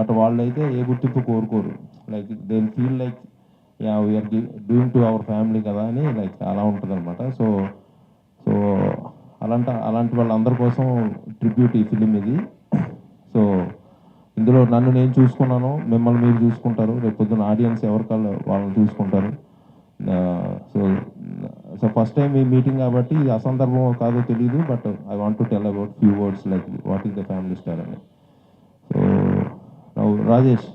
But వాళ్ళైతే ఏ గుర్తింపు కోరుకోరు. Like they feel like yeah we're doing to our family కదా అని లైక్ అలా ఉంటుంది అనమాట సో సో అలాంటి అలాంటి వాళ్ళందరి కోసం ట్రిబ్యూట్ ఈ ఫిలిం ఇది. సో ఇందులో నన్ను నేను చూసుకున్నాను మిమ్మల్ని మీరు చూసుకుంటారు రేపు పొద్దున్న ఆడియన్స్ ఎవరికాళ్ళు వాళ్ళని చూసుకుంటారు. సో సో ఫస్ట్ టైం ఈ మీటింగ్ కాబట్టి ఇది అసందర్భం కాదో తెలియదు but I want to tell about few words like what is the family star అని. సో రాజేష్.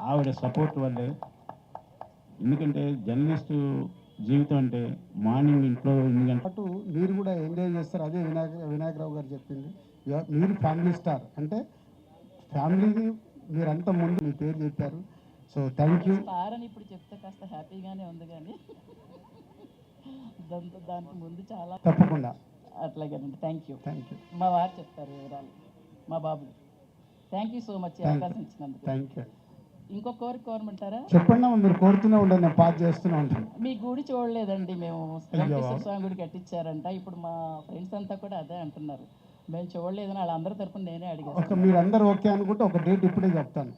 ఆవిడ సపోర్ట్ వల్లే. ఎందుకంటే జర్నలిస్టు జీవితం అంటే మార్నింగ్ ఇంట్లో గంటల. పాటు మీరు కూడా ఎంజాయ్ చేస్తారు. అదే వినాయక వినాయకరావు గారు చెప్పింది. మీరు ఫ్యామిలీ స్టార్. అంటే ఫ్యామిలీని మీరంతా ముందు మీ పేరు చెప్పారు. So thank you. స్టార్ అని ఇప్పుడు చెప్తే కాస్త హ్యాపీగానే ఉంది కానీ దాంతో దానికి ముందు చాలా తప్పకుండా. అట్లాగేనండి. Thank you. Thank you. మా వారు చెప్తారు వివరాలు. మా బాబు థ్యాంక్ యూ సో మచ్. అవకాశం ఇచ్చినందుకు థ్యాంక్ యూ ఇంకో కోరిక కోరమంటారా? చెప్పండి మీరు కోరుతూనే ఉండండి నేను పాస్ చేస్తూనే ఉంటాను. మీ గుడి చూడలేదండి మేము. వెంకటేశ్వర స్వామి గుడి కట్టించారంట. ఇప్పుడు మా ఫ్రెండ్స్ అంతా కూడా అదే అంటున్నారు. మేము చూడలేదని వాళ్ళందరి తరపున నేనే అడిగాను. ఒక మీరందరూ ఓకే అనుకుంటే ఒక డేట్ ఇప్పుడే చెప్తాను.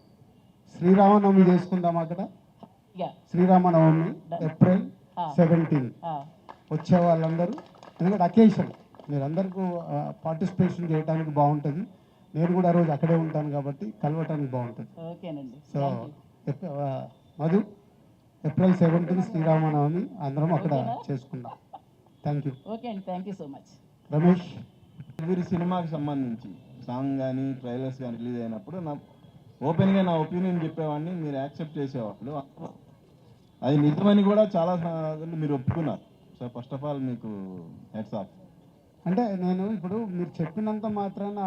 శ్రీరామనవమి చేసుకుందాం అక్కడ? శ్రీరామనవమి ఏప్రిల్. సెవెంటీన్. వచ్చే వాళ్ళందరూ ఎందుకంటే అకేషన్ మీరందరికీ పార్టిసిపేషన్ చేయడానికి బాగుంటుంది. నేను కూడా ఆ రోజు అక్కడే ఉంటాను కాబట్టి కలవటానికి బాగుంటుంది. ఓకేనండి. So Madhu April seventeen Sriramanavami అందరం అక్కడ? చేసుకుందాం. థ్యాంక్ యూ ఓకే అండి. Thank you so much Ramesh. వీరి సినిమాకి సంబంధించి సాంగ్ కానీ ట్రైలర్స్ కానీ రిలీజ్ అయినప్పుడు నా ఓపెన్గా నా ఒపీనియన్ చెప్పేవాడిని మీరు యాక్సెప్ట్ చేసేవాళ్ళు అది నిజమని కూడా చాలా మీరు ఒప్పుకున్నారు. సో ఫస్ట్ ఆఫ్ ఆల్ మీకు హెడ్స్ ఆఫ్. అంటే నేను ఇప్పుడు మీరు చెప్పినంత మాత్రాన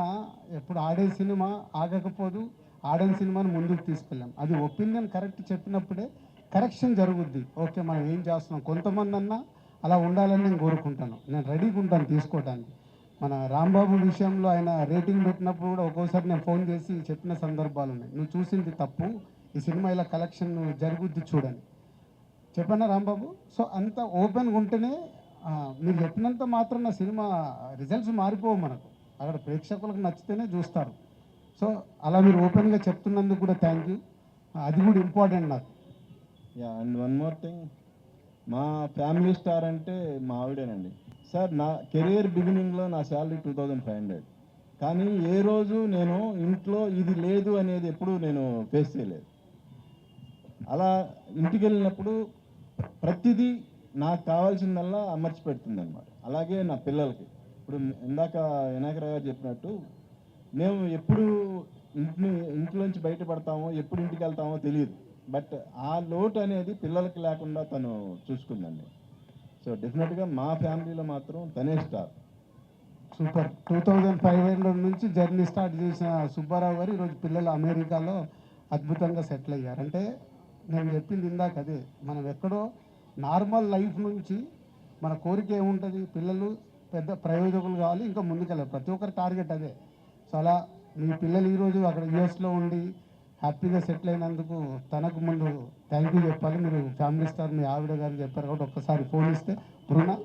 ఎప్పుడు ఆడే సినిమా ఆగకపోదు ఆడని సినిమాని ముందుకు తీసుకెళ్ళాం. అది ఒపీనియన్ కరెక్ట్ చెప్పినప్పుడే కరెక్షన్ జరుగుద్ది. ఓకే మనం ఏం చేస్తున్నాం? కొంతమంది అన్నా అలా ఉండాలని నేను కోరుకుంటాను. నేను రెడీగా ఉంటాను తీసుకోవడానికి. మన రాంబాబు విషయంలో ఆయన రేటింగ్ పెట్టినప్పుడు కూడా ఒక్కోసారి నేను ఫోన్ చేసి చెప్పిన సందర్భాలు ఉన్నాయి. నువ్వు చూసింది తప్పు. ఈ సినిమా ఇలా కలెక్షన్ జరుగుద్ది చూడని చెప్పానా రాంబాబు? సో అంత ఓపెన్గా ఉంటేనే మీరు చెప్పినంత మాత్రం నా సినిమా రిజల్ట్స్ మారిపోవు మనకు. అక్కడ ప్రేక్షకులకు నచ్చితేనే చూస్తారు. సో అలా మీరు ఓపెన్గా చెప్తున్నందుకు కూడా థ్యాంక్ యూ అది కూడా ఇంపార్టెంట్ నాకు. Yeah and one more thing మా ఫ్యామిలీ స్టార్ అంటే మా ఆవిడేనండి. సార్ నా కెరియర్ బిగినింగ్లో నా salary two thousand five hundred కానీ ఏ రోజు నేను ఇంట్లో ఇది లేదు అనేది ఎప్పుడు నేను ఫేస్ చేయలేదు. అలా ఇంటికి వెళ్ళినప్పుడు ప్రతిదీ నాకు కావాల్సిందల్లా అమర్చి పెడుతుంది అనమాట అలాగే నా పిల్లలకి. ఇప్పుడు ఇందాక వినాయకరావు గారు చెప్పినట్టు మేము ఎప్పుడు ఇంటిని ఇంట్లోంచి బయటపడతామో ఎప్పుడు ఇంటికి వెళ్తామో తెలియదు. బట్ ఆ లోటు అనేది పిల్లలకి లేకుండా తను చూసుకుందండి. సో డెఫినెట్గా మా ఫ్యామిలీలో మాత్రం తనే star. Super. Two thousand five hundred నుంచి జర్నీ స్టార్ట్ చేసిన సుబ్బారావు గారు ఈరోజు పిల్లలు అమెరికాలో అద్భుతంగా సెటిల్ అయ్యారు. అంటే నేను చెప్పింది ఇందాక అదే. మనం ఎక్కడో నార్మల్ లైఫ్ నుంచి మన కోరిక ఏముంటుంది? పిల్లలు పెద్ద ప్రయోజకులు కావాలి ఇంకా ముందుకెళ్ళాలి. ప్రతి ఒక్కరి టార్గెట్ అదే. సో అలా మీ పిల్లలు ఈరోజు అక్కడ యుఎస్లో ఉండి హ్యాపీగా సెటిల్ అయినందుకు తనకు ముందు థ్యాంక్ యూ చెప్పాలి. మీరు ఫ్యామిలీ స్టార్ మీ ఆవిడ గారు చెప్పారు కాబట్టి ఒక్కసారి ఫోన్ ఇస్తే. బృణ